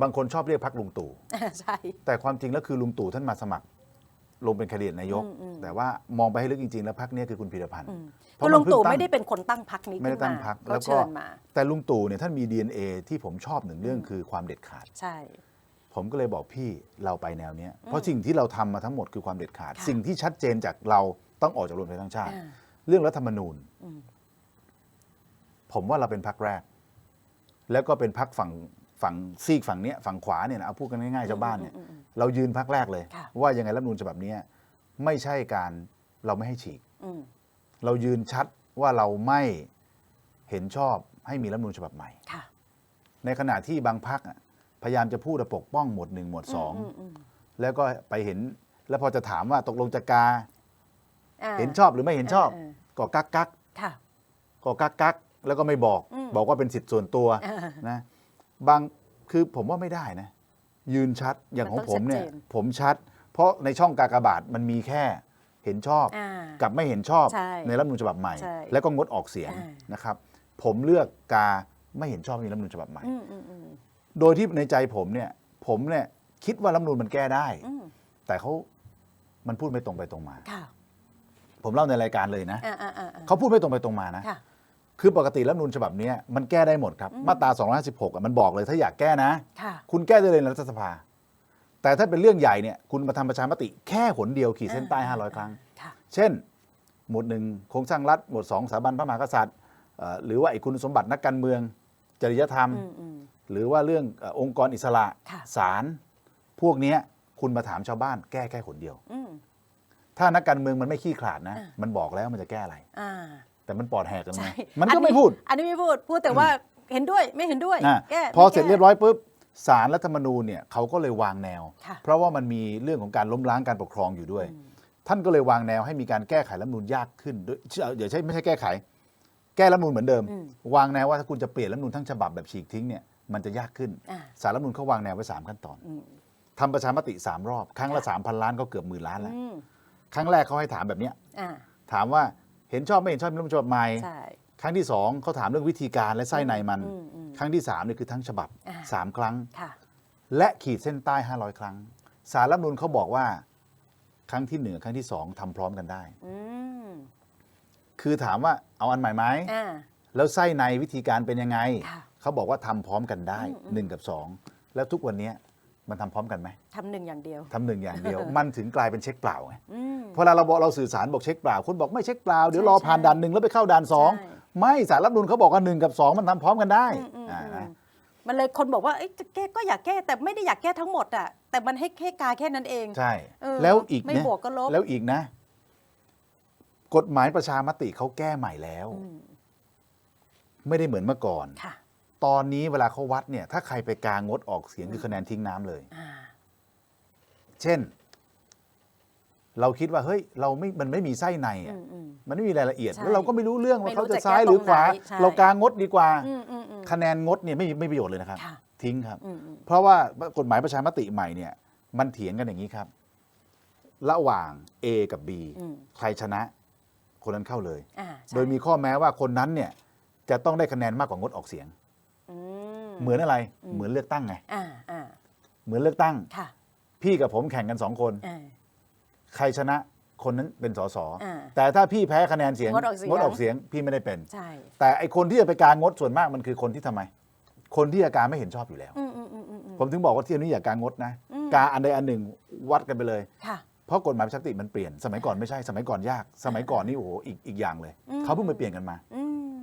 บางคนชอบเรียกพักลุงตู่ ใช่ แต่ความจริงแล้วคือลุงตู่ท่านมาสมัคร ลงเป็นแคนดิเดตนายกอืมอืมแต่ว่ามองไปให้ลึกจริง ๆ แล้วพักนี้ยคือคุณพีรพันธ์อืมเพคือราะลุงมันเพิ่งตู่ตั้งไม่ได้เป็นคนตั้งพักนี้ไม่ขึ้ได้นตั้งมาพักก็แล้วก็เชิญมาแต่ลุงตู่เนี่ยท่านมี DNA ที่ผมชอบหนึ่งเรื่องคือความเด็ดขาดใช่ ผมก็เลยบอกพี่เราไปแนวเนี้ยเพราะสิ่งที่เราทำมาทั้งหมดคือความเด็ดขาดค่ะสิ่งที่ชัดเจนจากเราต้องออกจากรวมไทยสร้างชาติอ่าเรื่องรัฐธรรมนูญอืมผมว่าเราเป็นพักแรก แล้วก็เป็นพักฝั่ง ฝั่งซีกฝั่งเนี้ยฝั่งขวาเนี่ยนะเอาพูดกันง่ายๆชาวบ้านเนี่ยอืมอืมเรายืนพักแรกเลย ค่ะ ว่ายังไงรัฐธรรมนูญฉบับเนี้ยไม่ใช่การเราไม่ให้ฉีก อืมเรายืนชัดว่าเราไม่เห็นชอบให้มีรัฐธรรมนูญฉบับใหม่ ค่ะ ในขณะที่บางพักพยายามจะพูดว่าปกป้องหมวดหนึ่งหมวดสองมมมแล้วก็ไปเห็นแล้วพอจะถามว่าตกลงจะกาอ่า เห็นชอบหรือไม่เห็นชอบ เออก็กักกักค่ะ ก็กักกักแล้วก็ไม่บอก อืมบอกว่าเป็นสิทธิ์ส่วนตัวอ่านะบาง คือผมว่าไม่ได้นะ ยืนชัดอย่างของมันผต้องมเนี่ยชัดเจนผมชัด เพราะในช่องกากบาทมันมีแค่เห็นชอบอ่ากับไม่เห็นชอบใช่ในรัฐธรรมนูญฉบับใหม่ใช่แล้วก็งดออกเสียงอ่านนะครับ ผมเลือกกาไม่เห็นชอบในรัฐธรรมนูญฉบับใหม่อืมอืมอืมโดยที่ในใจผมเนี่ย ผมเนี่ยคิดว่ารัฐธรรมนูญมันแก้ได้อืมแต่เขามันพูดไม่ตรงไปตรงมาค่ะผมเล่าในรายการเลยนะอ่าอ่าอ่าอ่าเขาพูดไม่ตรงไปตรงมานะ ค่ะคือปกติรัฐธรรมนูญฉบับเนี้ยมันแก้ได้หมดครับอืมมาตรา 256อะมันบอกเลยถ้าอยากแก้นะ ค่ะคุณแก้ได้เลยในรัฐสภา แต่ถ้าเป็นเรื่องใหญ่เนี่ยคุณมาทำประชามติแค่หนเดียวขีดเส้นใต้ 500 ครั้ง ค่ะ เช่น หมวดหนึ่งโครงสร้างรัฐ หมวดสองสถาบันพระมหากษัตริย์เอ่อหรือว่าไอ้คุณสมบัตินักการเมือง จริยธรรม อืมอืม หรือว่าเรื่องเอ่อองค์กรอิสระค่ะ ศาลพวกเนี้ยคุณมาถามชาวบ้านแก้แค่หนเดียว อืม ถ้านักการเมืองมันไม่ขี้ขลาดนะ อ่ามันบอกแล้วมันจะแก้อะไร อ่า แต่มันปลอดแหกกันใช่มามันก็ไม่พูด อันนี้ไม่พูดพูดแต่ว่าเห็นด้วยไม่เห็นด้วยอะแก้พอไม่เสร็จแก้เรียบร้อยปุ๊บสารรัฐธรรมนูญเนี่ยเขาก็เลยวางแนวค่ะเพราะว่ามันมีเรื่องของการล้มล้างการปกครองอยู่ด้วย ท่านก็เลยวางแนวให้มีการแก้ไขรัฐธรรมนูญยากขึ้นด้วยเอ่อเดี๋ยวใช่ไม่ใช่แก้ไข แก้รัฐธรรมนูญเหมือนเดิมอืมวางแนวว่าถ้าคุณจะเปลี่ยนรัฐธรรมนูญทั้งฉบับแบบฉีกทิ้งเนี่ยมันจะยากขึ้นอ่าสารรัฐธรรมนูญเขาวางแนวไว้สามขั้นตอนอืมทำประชามติสามรอบ ครั้งละสามพันล้านก็เกือบหมื่นล้านแล้วอืมครั้งแรกเขาให้ถามแบบเนี้ยอ่าถามว่า เห็นชอบไม่เห็นชอบรัฐธรรมนูญฉบับใหม่ ใช่ ครั้งที่สองเขาถามเรื่องวิธีการและไส้ในมัน อืมอืมครั้งที่สามเนี่ยคือทั้งฉบับอ่า สามครั้ง ค่ะ และขีดเส้นใต้ 500 ครั้ง สารรัฐธรรมนูลเขาบอกว่า ครั้งที่หนึ่งครั้งที่สองทำพร้อมกันได้ อืมคือถามว่าเอาอันใหม่ไหม อ่า แล้วไส้ในวิธีการเป็นยังไง ค่ะเขาบอกว่าทำพร้อมกันได้อืมอืม หนึ่งกับสองแล้วทุกวันเนี้ย มันทำพร้อมกันไหมทำหนึ่งอย่างเดียวทำหนึ่งอย่างเดียว มันถึงกลายเป็นเช็คเปล่าไงอืมพอเราบอกเราสื่อสารบอกเช็คเปล่าคุณบอกไม่เช็คเปล่าเดี๋ยวใช่รอผ่านใช่ด่านหนึ่งแล้วไปเข้าด่านสองใช่ ไม่สารรัฐธรรมนูลเขาบอกว่าหนึ่งกับสองมันทำพร้อมกันได้อืมอืมอ่าอืมนะ มันเลยคนบอกว่าเอ้ยจะแก้ก็อยากแก้แต่ไม่ได้อยากแก้ทั้งหมดอะแต่มันให้แค่กาแค่นั้นเอง ใช่ เออแล้วอีกไม่นะบวกก็ลบ แล้วอีกนะ กฎหมายประชามติเขาแก้ใหม่แล้ว อืมไม่ได้เหมือนเมื่อก่อน ค่ะ ตอนนี้เวลาเขาวัดเนี่ยถ้าใครไปกางงดออกเสียงคือคะแนนทิ้งน้ำเลย อ่าเช่น เราคิดว่าเฮ้ยเราไม่มันไม่มีไส้ในอือะมอืม มันไม่มีรายละเอียด ใช่แล้วเราก็ไม่รู้เรื่องว่าไม่รู้เขาจะจะซ้ายแก้หรือขวาตรงไหนใช่ เรากางงดดีกว่า อืมอืมอืมคะแนนงดเนี่ยไม่มีไม่มีประโยชน์เลยนะครับ ค่ะทิ้งครับ อืมอืมเพราะว่ากฎหมายประชามติใหม่เนี่ย มันเถียงกันอย่างนี้ครับ ระหว่าง A กับ B อืมใครชนะ คนนั้นเข้าเลย อ่าใช่โดยมีข้อแม้ว่าคนนั้นเนี่ยจะต้องได้คะแนนมากกว่างดออกเสียงอืม เหมือนอะไรอืมเหมือนเลือกตั้งไงอ่าอ่าเหมือนเลือกตั้ง ค่ะพี่กับผมแข่งกันสองคน อ่า ใครชนะคนนั้นเป็นสสอ่าแต่ถ้าพี่แพ้คะแนนเสียงงดออกเสียงงดออกเสียงพี่ไม่ได้เป็น ใช่ แต่ไอคนที่จะไปการงดส่วนมากมันคือคนที่ทำไม คนที่อาการไม่เห็นชอบอยู่แล้ว อืมอืมอืมอืมอืม ผมถึงบอกว่าที่นี้อย่าการงดนะ อืม กาอันใดอันหนึ่งวัดกันไปเลย ค่ะ เพราะกฎหมายประชามติมันเปลี่ยนสมัยก่อนไม่ใช่สมัยก่อนยาก สมัยก่อนนี่โอ้โหอีกอีกอย่างเลย อืม เขาเพิ่งไปเปลี่ยนกันมา อืม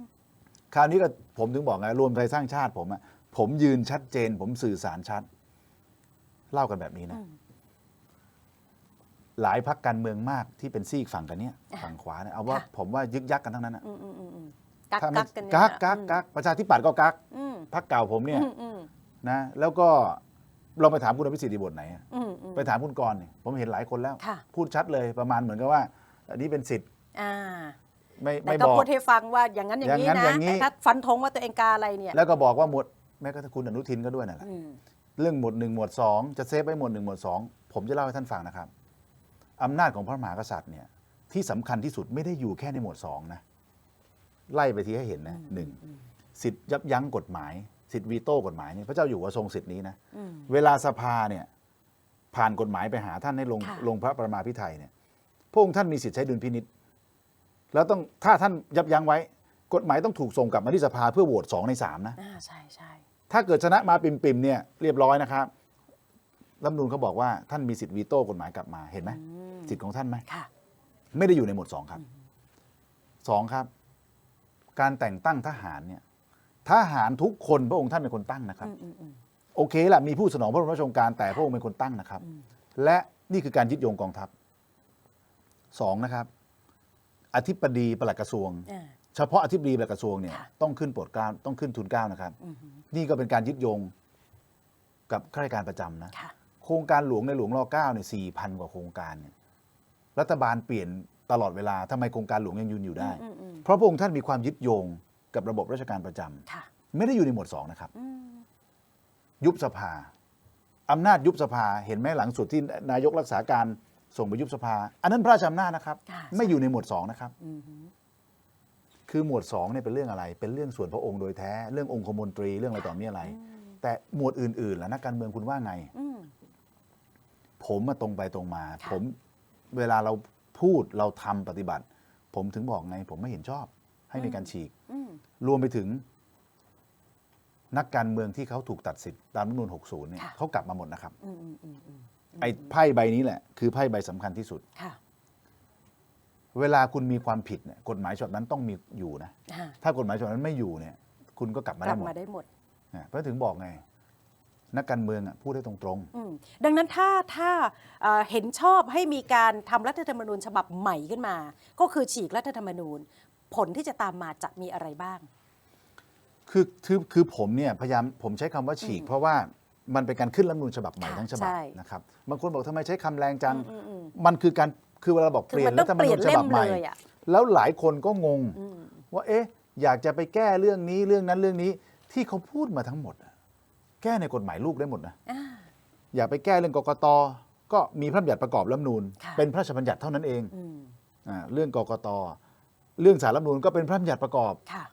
คราวนี้ก็ผมถึงบอกไงรวมไทยสร้างชาติผมอะ ผมยืนชัดเจน ผมสื่อสารชัด เล่ากันแบบนี้นะอืมหลายพักการเมืองมากที่เป็นซีกฝั่งกันเนี้ยอะฝั่งขวาเนี่ยเอาว่าค่ะผมว่ายึกยักกันทั้งนั้นอะอืมอืมอืมอืมกักถ้าไม่กักกันเนี่ยกักกักอืมกักประชาธิปัตย์ก็กักอืมพักเก่าผมเนี่ยอืมอืมนะ แล้วก็ลองไปถามคุณอภิสิทธิ์ดีบทไหนอะอืมอืมไปถามคุณกรณ์เนี่ยผมเห็นหลายคนแล้วค่ะพูดชัดเลยประมาณเหมือนกับว่า อันนี้เป็นสิทธิ์อ่าไม่แต่ไม่ก็บอกพูดให้ฟังว่าอย่างนั้นอย่างนี้อย่างนั้นนะอย่างนี้แต่ถ้าฟันธงว่าตัวเองกาอะไรเนี่ย แล้วก็บอกว่าหมวด แม้กระทั่งคุณอนุทินก็ด้วยนั่นแหละ อืมเรื่องหมวดหนึ่งหมวดสองจะเซฟไว้หมวดหนึ่งหมวดสองผมจะเล่าให้ท่านฟังนะครับอำนาจของพระมหากษัตริย์เนี่ยที่สำคัญที่สุดไม่ได้อยู่แค่ในหมวดสองนะไล่ไปทีให้เห็นนะหนึ่งสิทธิ์ยับยั้งกฎหมาย สิทธิวีโต้กฎหมายเนี่ยพระเจ้าอยู่หัวทรงสิทธินี้นะ อืม เวลาสภาเนี่ยผ่านกฎหมายไปหาท่านให้ลงค่ะ ลงพระประมาพิไทยเนี่ยพระองค์ท่านมีสิทธิ์ใช้ดุลพินิษแล้วต้องถ้าท่านยับยั้งไว้ กฎหมายต้องถูกส่งกลับมาที่สภาเพื่อโหวตสองในสามนะ อ่าใช่ใช่ถ้าเกิดชนะมาปิ่มๆเนี่ยเรียบร้อยนะครับรัฐธรรมนูลเขาบอกว่าท่านมีสิทธิ์วีโต้กฎหมายกลับมาเห็นไหมอืมสิทธิ์ของท่านไหม ค่ะ ไม่ได้อยู่ในหมวดสองครับสองครับ การแต่งตั้งทหารเนี่ยทหารทุกคนพระองค์ท่านเป็นคนตั้งนะครับ อืมอืมอืม โอเคแหละมีผู้สนองพระบรมราชโองการแต่พระองค์เป็นคนตั้งนะครับอืมและนี่คือการยึดโยงกองทัพสองนะครับ อธิบดีปลัดกระทรวง อ่า เฉพาะอธิบดีปลัดกระทรวงเนี่ยค่ะต้องขึ้นโปรดเกล้าต้องขึ้นทุนเกล้านะครับอืมฮึนี่ก็เป็นการยึดโยงกับข้าราชการประจำนะค่ะโครงการหลวงในหลวงรอเก้าเนี่ยสี่พันกว่าโครงการเนี่ยรัฐบาลเปลี่ยนตลอดเวลาทำไมโครงการหลวงยังยืนอยู่ได้ อืมอืมเพราะพระองค์ท่านมีความยึดโยงกับระบบราชการประจำค่ะไม่ได้อยู่ในหมวดสองนะครับ อืมยุบสภาอำนาจยุบสภาเห็นไหมหลังสุดที่นายกรักษาการส่งไปยุบสภา อันนั้นพระราชอำนาจนะครับ ค่ะไม่อยู่ในหมวดสองนะครับ อืมฮึ คือหมวดสองเนี่ยเป็นเรื่องอะไร เป็นเรื่องส่วนพระองค์โดยแท้ เรื่ององคมนตรีเรื่องอะไรต่อมีอะไร แต่หมวดอื่นๆล่ะนักการเมืองคุณว่าไงอืมผมมาตรงไปตรงมาค่ะผมเวลาเราพูดเราทำปฏิบัติ ผมถึงบอกไง ผมไม่เห็นชอบ ให้มีการฉีกอืมรวมไปถึง นักการเมืองที่เขาถูกตัดสิทธิ์ตามรัฐธรรมนูล60เนี่ยค่ะเขากลับมาหมดนะครับอืมอืมอืมอืมไอ้ไพ่ใบนี้แหละ คือไพ่ใบสำคัญที่สุดค่ะ เวลาคุณมีความผิดเนี่ยกฎหมายฉบับนั้นต้องมีอยู่นะ อ่าถ้ากฎหมายฉบับนั้นไม่อยู่เนี่ย คุณก็กลับมากลัได้บหมดมาได้หมด นะเพราะถึงบอกไง นักการเมืองอะพูดได้ตรงอืมดังนั้นถ้าถ้าเอ่อเห็นชอบให้มีการทำรัฐธรรมนูญฉบับใหม่ขึ้นมา ก็คือฉีกรัฐธรรมนูญ ผลที่จะตามมาจะมีอะไรบ้าง ๆคือคือคือผมเนี่ยพยายามผมใช้คำว่าฉีก เพราะว่ามันเป็นการขึ้นรัฐธรรมนูญฉบับใหม่ค่ะทั้งฉบับใช่ นะครับบางคนบอกทำไมใช้คำแรงจัง อืมอืมมันคือการ คือเวลาบอกคืเปอลี่ยมันนต้รัอฐงธรรมเปลี่นูยนญฉเล่บัมบใหม่เลยอะแล้วหลายคนก็งงอืมว่าเอ๊ะ อยากจะไปแก้เรื่องนี้เรื่องนั้นเรื่องนี้ที่เขาพูดมาทั้งหมดอะแก้ในกฎหมายลูกได้หมดนะอ่าอยากไปแก้เรื่องกกตก็มีพระบัญญัติประกอบรัฐธรรมนูญค่ะเป็นพระราชบัญญัติเท่านั้นเองอืมอ่าเรื่องกกตเรื่องสารรัฐธรรมนูญก็เป็นพระบัญญัติประกอบค่ะ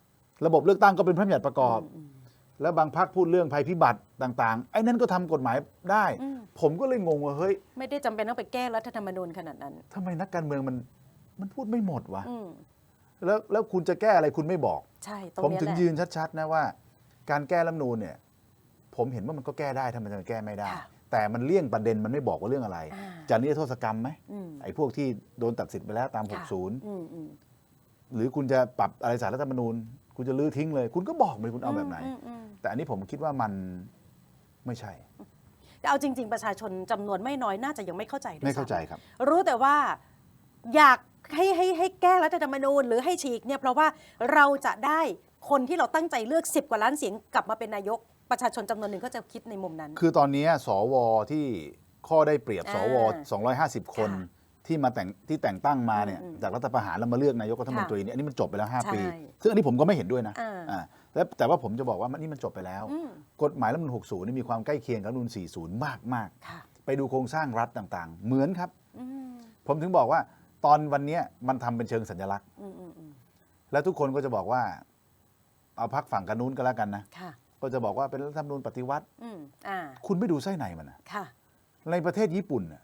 ระบบเลือกตั้งก็เป็นพระบัญญัติประกอบอืม แล้วบางพักพูดเรื่องภัยพิบัติต่างๆ ไอ้นั่นก็ทำกฎหมายได้อืมผมก็เลยงงว่าเฮ้ย ไม่ได้จำเป็นต้องไปแก้รัฐธรรมนูญขนาดนั้นทำไมนักการเมืองมันมันพูดไม่หมดวะอืมแล้วแล้วคุณจะแก้อะไรคุณไม่บอก ใช่ตรงผมเนี้ยถึงแหละยืนชัดๆนะว่า การแก้รัฐธรรมนูญเนี่ย ผมเห็นว่ามันก็แก้ได้ถ้ามันจะแก้ไม่ได้ค่ะแต่มันเลี่ยงประเด็นมันไม่บอกว่าเรื่องอะไรอ่าจะนิรโทษกรรมไหมอืมไอ้พวกที่โดนตัดสิทธิ์ไปแล้วตามค่ะ60อืมอืมหรือคุณจะปรับอะไรสารรัฐธรรมนูญ คุณจะลื้อทิ้งเลย คุณก็บอกเลยคุณเอาแบบไหนอืมอืมแต่อันนี้ผมคิดว่ามันไม่ใช่ แต่เอาจริง ๆ ประชาชนจำนวนไม่น้อยน่าจะยังไม่เข้าใจด้วยไม่เข้าใจซ้ำครับ รู้แต่ว่าอยากให้ให้ให้แก้รัฐธรรมนูญหรือให้ฉีกเนี่ยเพราะว่าเราจะได้คนที่เราตั้งใจเลือก 10 กว่าล้านเสียงกลับมาเป็นนายกประชาชนจำนวนหนึ่งก็จะคิดในมุมนั้น คือตอนนี้สวที่ข้อได้เปรียบอ่าสว 250 คนค่ะ ที่มาแต่งที่แต่งตั้งมาเนี่ยอืมอืมจากรัฐประหารแล้วมาเลือกนายกรัฐมนตรีเนี่ยอันนี้มันจบไปแล้วใช่5ปีซึ่งอันนี้ผมก็ไม่เห็นด้วยนะอ่า อ่าแล้วแต่ว่าผมจะบอกว่ามันนี่มันจบไปแล้ว อืมกฎหมายรัฐธรรมนูญ60นี่มีความใกล้เคียงกับรัฐธรรมนูญ40 มากมากค่ะๆไปดูโครงสร้างรัฐต่างๆ เหมือนครับ อืมผมถึงบอกว่าตอนวันเนี้ยมันทำเป็นเชิงสัญลักษณ์ อืมอืมอืมแล้วทุกคนก็จะบอกว่า เอาพักฝั่งกันนู้นก็แล้วกันนะค่ะก็จะบอกว่าเป็นรัฐธรรมนูญปฏิวัติ อืมอ่าคุณไม่ดูไส้ในมันนะค่ะ ในประเทศญี่ปุ่นน่ะ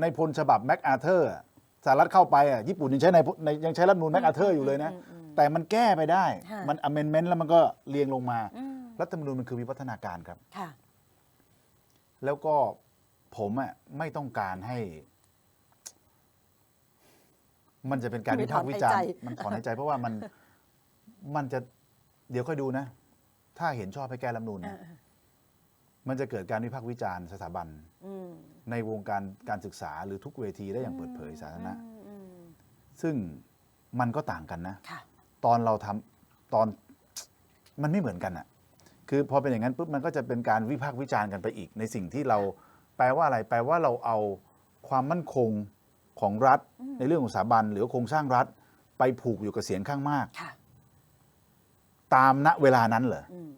ในพลฉบับแม็กอาเธอร์อะสหรัฐเข้าไปอะญี่ปุ่นยังใช้ในในยังใช้รัฐธรรมนูญแม็กอาเธอร์อยู่เลยนะอืมอืมอืมแต่มันแก้ไปได้ค่ะมันอเมนเมนต์แล้วมันก็เรียงลงมาอืมรัฐธรรมนูญมันคือวิวัฒนาการครับค่ะแล้วก็ผมอะไม่ต้องการให้ มันจะเป็นการมีวิพากษ์วิจารณ์ถอนหายใจมันถอนหายใจ เพราะว่ามันมันจะเดี๋ยวค่อยดูนะ ถ้าเห็นชอบให้แก้รัฐธรรมนูญอ่านะ มันจะเกิดการวิพากษ์วิจารณ์สถาบันอืมในวงการการศึกษาหรือทุกเวทีได้อย่างเปิดเผยสาธารณะอืมอืมซึ่งมันก็ต่างกันนะค่ะตอนเราทำตอนมันไม่เหมือนกันอะคือพอเป็นอย่างนั้นปุ๊บมันก็จะเป็นการวิพากษ์วิจารณ์กันไปอีก ในสิ่งที่เราแปลว่าอะไรแปลว่าเราเอาความมั่นคงของรัฐ ในเรื่องของสถาบัน หรือโครงสร้างรัฐ ไปผูกอยู่กับเสียงข้างมากค่ะตามณเวลานั้นเหรออืม